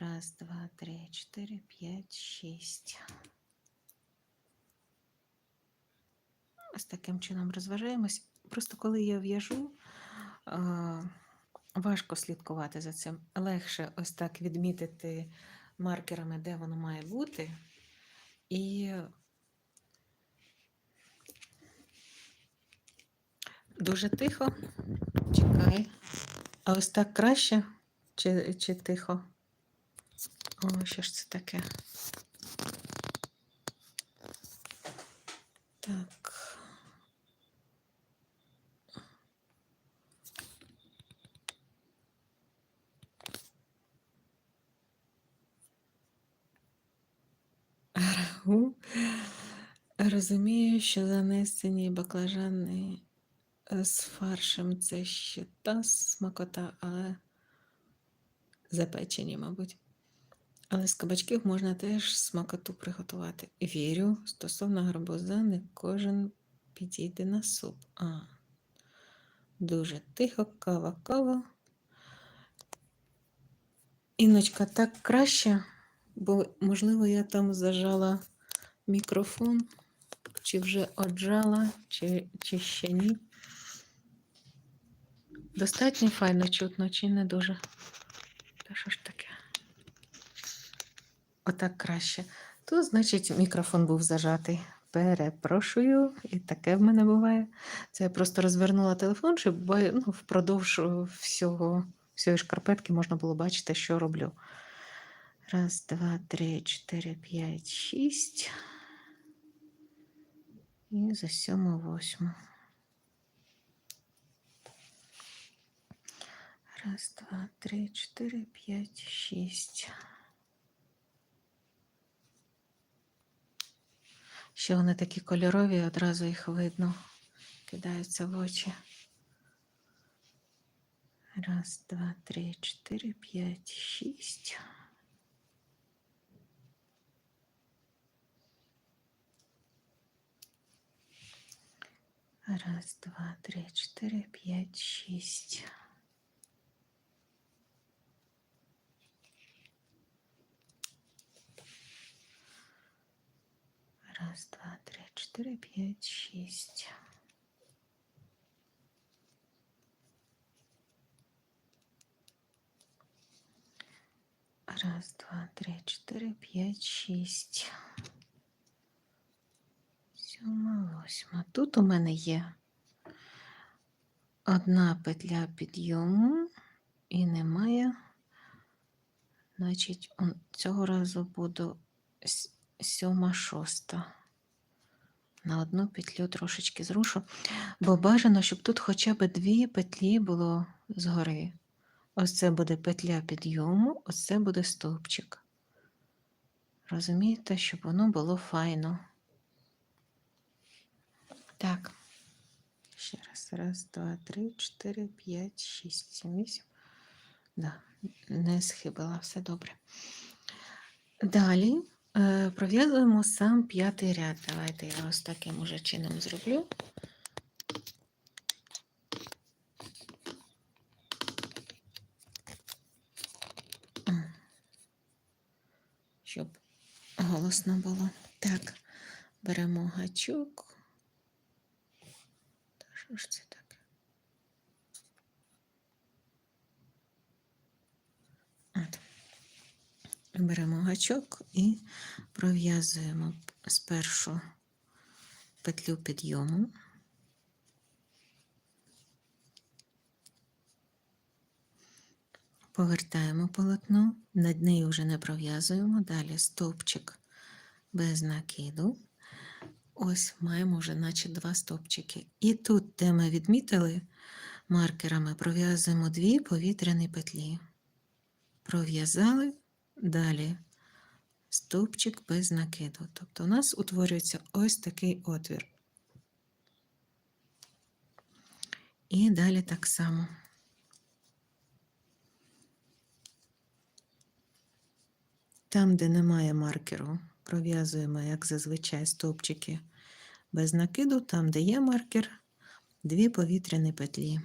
Раз, два, три, чотири, п'ять, шість. Ось таким чином розважаємось. Просто коли я в'яжу, важко слідкувати за цим. Легше ось так відмітити маркерами, де воно має бути. І дуже тихо. Чекай. А ось так краще чи, чи тихо? О, що ж це таке? Так. Розумію, що занесені баклажани з фаршем це ще та смакота, але запечені, мабуть. Але з кабачків можна теж смакоту приготувати. Вірю, стосовно гарбуза не кожен підійде на суп. А, дуже тихо, кава, кава. Іночка, так краще, бо, можливо, я там зажала мікрофон, чи вже оджала, чи, чи ще ні. Достатньо файно чутно, чи не дуже. Та що ж таке? Отак краще. То, значить, мікрофон був зажатий. Перепрошую, і таке в мене буває. Це я просто розвернула телефон, щоб ну, впродовж о, всього, всієї шкарпетки можна було бачити, що роблю. Раз, два, три, чотири, п'ять, шість. І за сьому, восьму. Раз, два, три, чотири, п'ять, шість. Ще вони такі кольорові, одразу їх видно, кидаються в очі. Раз, два, три, чотири, п'ять, шість. Раз, два, три, чотири, п'ять, шість. Раз, два, три, чотири, п'ять, шість. Раз, два, три, чотири, п'ять, шість. Сьома, восьма. Тут у мене є одна петля підйому і немає. Значить, цього разу буду сьома, шоста. На одну петлю трошечки зрушу, бо бажано, щоб тут хоча б дві петлі було згори. Ось це буде петля підйому, ось це буде стовпчик. Розумієте, щоб воно було файно. Так. Ще раз. Раз, два, три, чотири, п'ять, шість, сім, вісім. Да, не схибила, все добре. Далі пров'язуємо сам п'ятий ряд. Давайте я ось таким уже чином зроблю. Щоб голосно було. Так, беремо гачок. Та що ж це таке? Беремо гачок і пров'язуємо спершу петлю підйому. Повертаємо полотно, над нею вже не пров'язуємо. Далі стовпчик без накиду. Ось маємо вже наче два стовпчики. І тут, де ми відмітили маркерами, пров'язуємо дві повітряні петлі. Пров'язали, далі стовпчик без накиду. Тобто у нас утворюється ось такий отвір. І далі так само. Там, де немає маркеру, пров'язуємо, як зазвичай, стовпчики без накиду. Там, де є маркер, дві повітряні петлі.